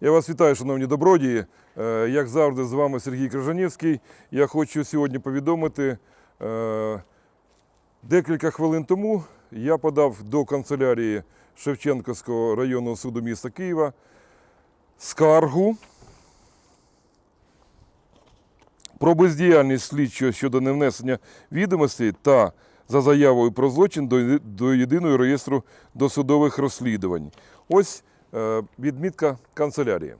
Я вас вітаю, шановні добродії. Е, Як завжди, з вами Сергій Крижанівський. Я хочу сьогодні повідомити. е, Декілька хвилин тому я подав до канцелярії Шевченківського районного суду міста Києва скаргу про бездіяльність слідчого щодо невнесення відомостей та за заявою про злочин до, єдиного реєстру досудових розслідувань. Ось відмітка канцелярії.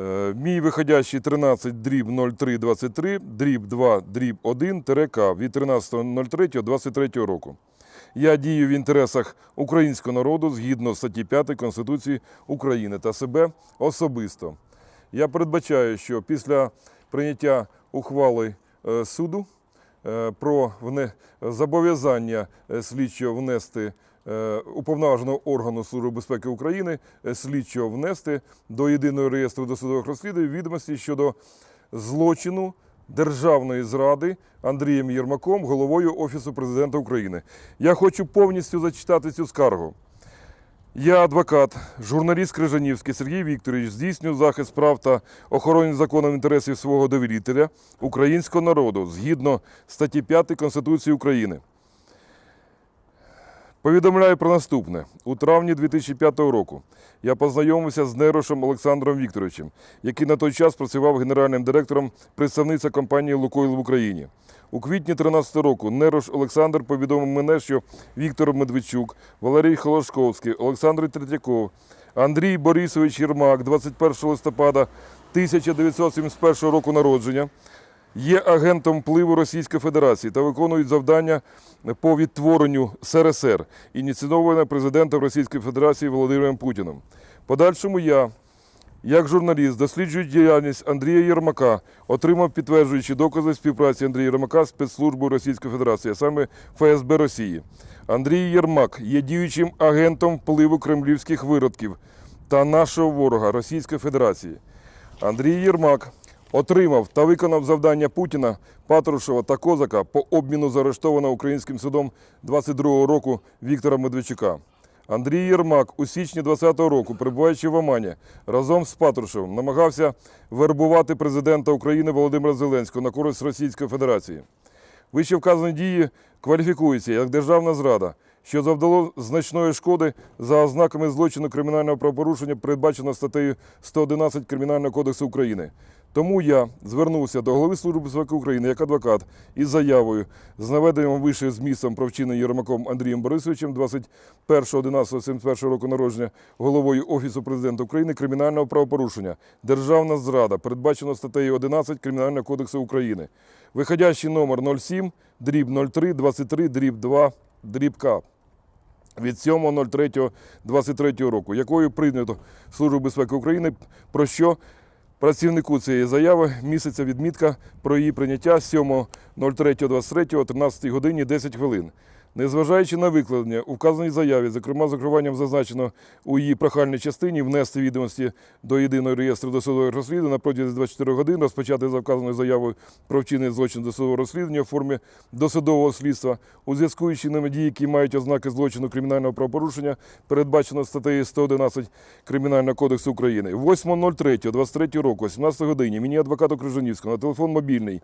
Е, Мій виходящий 13 дріб 0323 дріб 2 дріб 1 К від 13.03.23 року. Я дію в інтересах українського народу згідно статті 5 Конституції України та себе особисто. Я передбачаю, що після прийняття ухвали е, суду е, про зобов'язання е, слідчого внести е, уповноваженого органу Служби безпеки України е, слідчого внести до єдиного реєстру досудових розслідувань відомості щодо злочину державної зради Андрієм Єрмаком, головою Офісу президента України. Я хочу повністю зачитати цю скаргу. Я адвокат, журналіст Крижанівський Сергій Вікторович здійснюю захист прав та охорону законом інтересів свого довірителя українського народу згідно статті 5 Конституції України. Повідомляю про наступне. У травні 2005 року я познайомився з Нерошем Олександром Вікторовичем, який на той час працював генеральним директором представництва компанії «Лукойл» в Україні. У квітні 2013 року Нерош Олександр повідомив мене, що Віктор Медведчук, Валерій Холошковський, Олександр Третьяков, Андрій Борисович Єрмак 21 листопада 1971 року народження є агентом впливу Російської Федерації та виконують завдання по відтворенню СРСР, ініційоване президентом Російської Федерації Володимиром Путіним. Подальшому я, як журналіст, досліджую діяльність Андрія Єрмака, отримав підтверджуючі докази співпраці Андрія Єрмака з спецслужбою Російської Федерації, а саме ФСБ Росії. Андрій Єрмак є діючим агентом впливу кремлівських виродків та нашого ворога Російської Федерації. Андрій Єрмак отримав та виконав завдання Путіна, Патрушева та Козака по обміну заарештованого українським судом 22-го року Віктора Медведчука. Андрій Єрмак у січні 20-го року, перебуваючи в Омані, разом з Патрушевим намагався вербувати президента України Володимира Зеленського на користь Російської Федерації. Вище вказані дії кваліфікуються як державна зрада, що завдало значної шкоди за ознаками злочину кримінального правопорушення, передбачено статтею 111 Кримінального кодексу України. Тому я звернувся до голови Служби безпеки України як адвокат із заявою з наведенням вище змістом про вчинення Єрмаком Андрієм Борисовичем 21.11.71 року народження головою Офісу президента України кримінального правопорушення. Державна зрада, передбачено статтею 11 Кримінального кодексу України. Виходящий номер 07 дріб 03 23 дріб 2 дріб К від 7.03.23 року, якою прийнято Службу безпеки України, про що працівнику цієї заяви місяця відмітка про її прийняття 7.03.23 о 13 годині 10 хвилин. Незважаючи на викладення у вказаній заяві, зокрема з окриванням зазначено у її прохальній частині внести відомості до єдиного реєстру досудових розслідувань на протязі 24 годин, розпочати за вказаною заявою про вчинення злочину досудового розслідування у формі досудового слідства у зв'язку із чинами дій, які мають ознаки злочину кримінального правопорушення, передбачено статтею 111 Кримінального кодексу України. 8.03.23 року, о 17 годині, мені адвокату Крижанівського на телефон мобільний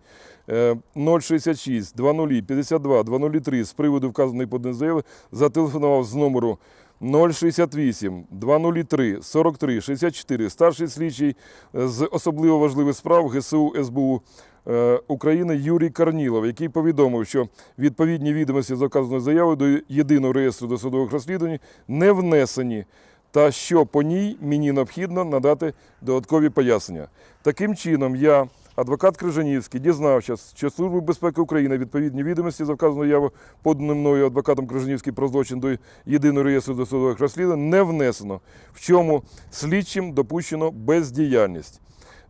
е, 066 20 52 203 з приводу вказаної поданої заяви зателефонував з номеру 068 203 43 64 старший слідчий е, з особливо важливих справ ГСУ СБУ е, України Юрій Карнілов, який повідомив, що відповідні відомості за вказаною заявою до єдиного реєстру досудових розслідувань не внесені. Та що по ній мені необхідно надати додаткові пояснення. Таким чином, я, адвокат Крижанівський, дізнався, що Служба безпеки України відповідні відомості за вказану яву, подану мною адвокатом Крижанівський про злочин до єдиного реєстру досудових розслідувань, не внесено, в чому слідчим допущено бездіяльність.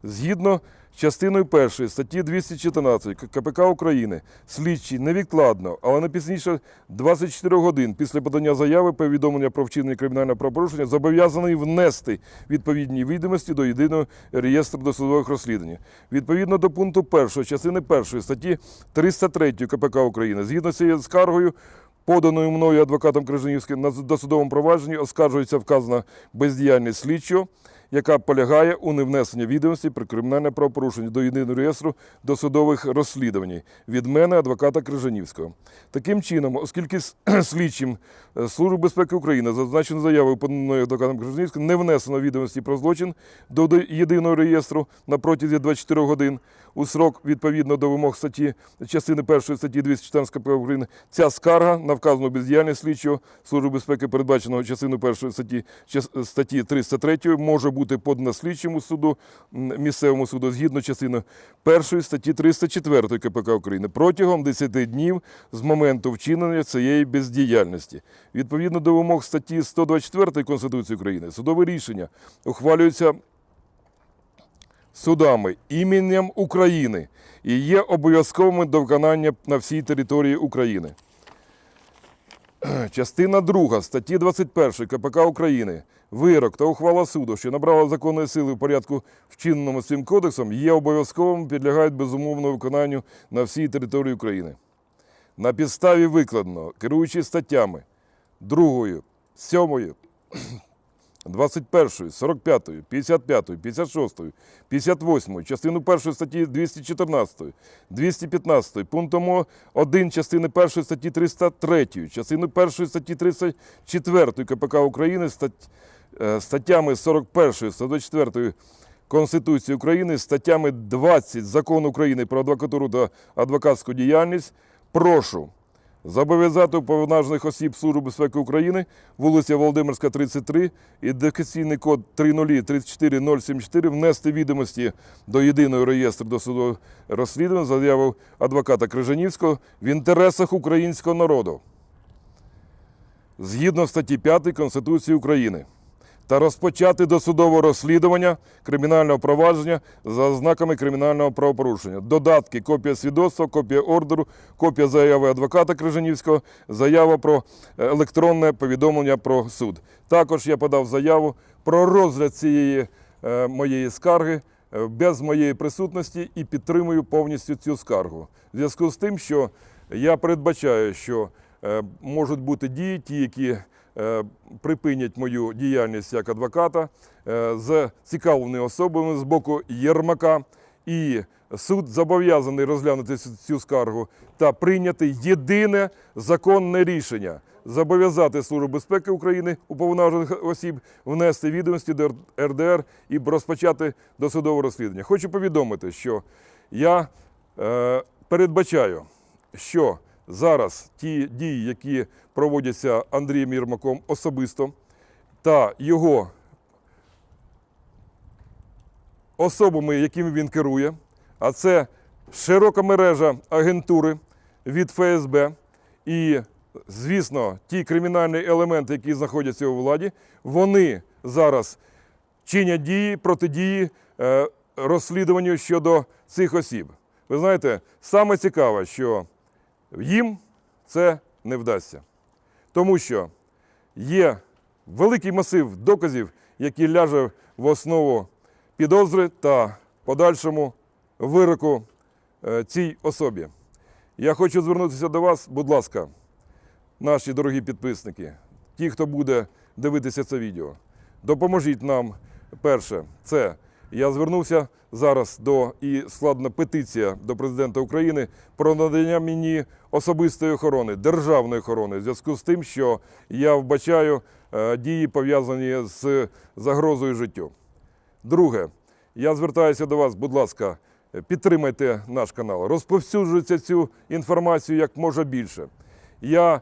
Згідно частиною першої статті 214 К- КПК України слідчий невідкладно, але не пізніше 24 годин після подання заяви повідомлення про вчинення кримінального правопорушення зобов'язаний внести відповідні відомості до єдиного реєстру досудових розслідувань. Відповідно до пункту 1 частини 1 статті 303 КПК України, згідно з цією скаргою. Поданою мною адвокатом Крижанівським на досудовому провадженні оскаржується вказана бездіяльність слідчого яка полягає у невнесенні відомості про кримінальне правопорушення до єдиного реєстру досудових розслідувань від мене, адвоката Крижанівського. Таким чином, оскільки слідчим е, Служби безпеки України зазначено заявою поданою адвокатом Крижанівським не внесено відомості про злочин до єдиного реєстру на протязі 24 годин у срок відповідно до вимог статті частини 1 статті 214 КП України. Ця скарга на вказану бездіяльність слідчого Служби безпеки, передбаченого частиною 1 статті, статті 303, може бути подана слідчому суду, місцевому суду згідно частини 1 статті 304 КПК України протягом 10 днів з моменту вчинення цієї бездіяльності. Відповідно до вимог статті 124 Конституції України, судове рішення ухвалюється судами іменем України і є обов'язковими до виконання на всій території України. Частина 2 статті 21 КПК України. Вирок та ухвала суду, що набрала законної сили в порядку, вчиненому цим кодексом, є обов'язковими, підлягають безумовному виконанню на всій території України. На підставі викладеного, керуючи статтями 2, 7, 21, 45, 55, 56, 58, частину 1 статті 214, 215, пунктом 1 частини 1 статті 303, частину 1 статті 34 КПК України, е, статтями 41, 124 Конституції України, статтями 20 Закону України про адвокатуру та адвокатську діяльність, прошу Зобов'язати уповноважених осіб Служби безпеки України, вулиця Володимирська, 33, ідентифікаційний код 3034074 внести відомості до єдиного реєстру досудового розслідування заяву адвоката Крижанівського в інтересах українського народу. Згідно статті 5 Конституції України та розпочати досудове розслідування кримінального провадження за ознаками кримінального правопорушення. Додатки, копія свідоцтва, копія ордеру, копія заяви адвоката Крижанівського, заява про е, електронне повідомлення про суд. Також я подав заяву про розгляд цієї е, моєї скарги е, без моєї присутності і підтримую повністю цю скаргу. В зв'язку з тим, що я передбачаю, що можуть бути дії, ті, які припинять мою діяльність як адвоката е, з цікавленими особами з боку Єрмака. І суд зобов'язаний розглянути цю- цю скаргу та прийняти єдине законне рішення зобов'язати Службу безпеки України уповноважених осіб внести відомості до РДР і розпочати досудове розслідування. Хочу повідомити, що я е, передбачаю, що зараз ті дії, які проводяться Андрієм Єрмаком особисто, та його особами, якими він керує, а це широка мережа агентури від ФСБ і, звісно, ті кримінальні елементи, які знаходяться у владі, вони зараз чинять дії, протидії е, розслідуванню щодо цих осіб. Ви знаєте, саме цікаве, що їм це не вдасться. Тому що є великий масив доказів, який ляже в основу підозри та подальшому вироку е, цій особі. Я хочу звернутися до вас, будь ласка, наші дорогі підписники, ті, хто буде дивитися це відео, допоможіть нам. Перше, це я звернувся зараз до і складена петиція до президента України про надання мені особистої охорони, державної охорони, в зв'язку з тим, що я вбачаю е, дії пов'язані з загрозою життю. Друге, я звертаюся до вас, будь ласка, підтримайте наш канал, розповсюджуйте цю інформацію як може більше. Я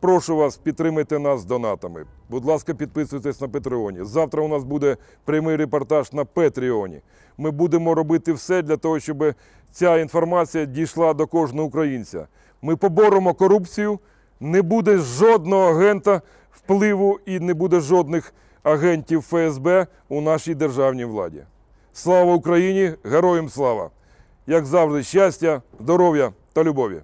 прошу вас підтримайте нас донатами. Будь ласка, підписуйтесь на Патреоні. Завтра у нас буде прямий репортаж на Петріоні. Ми будемо робити все для того, щоб ця інформація дійшла до кожного українця. Ми поборемо корупцію, не буде жодного агента впливу і не буде жодних агентів ФСБ у нашій державній владі. Слава Україні! Героям слава! Як завжди, щастя, здоров'я та любові!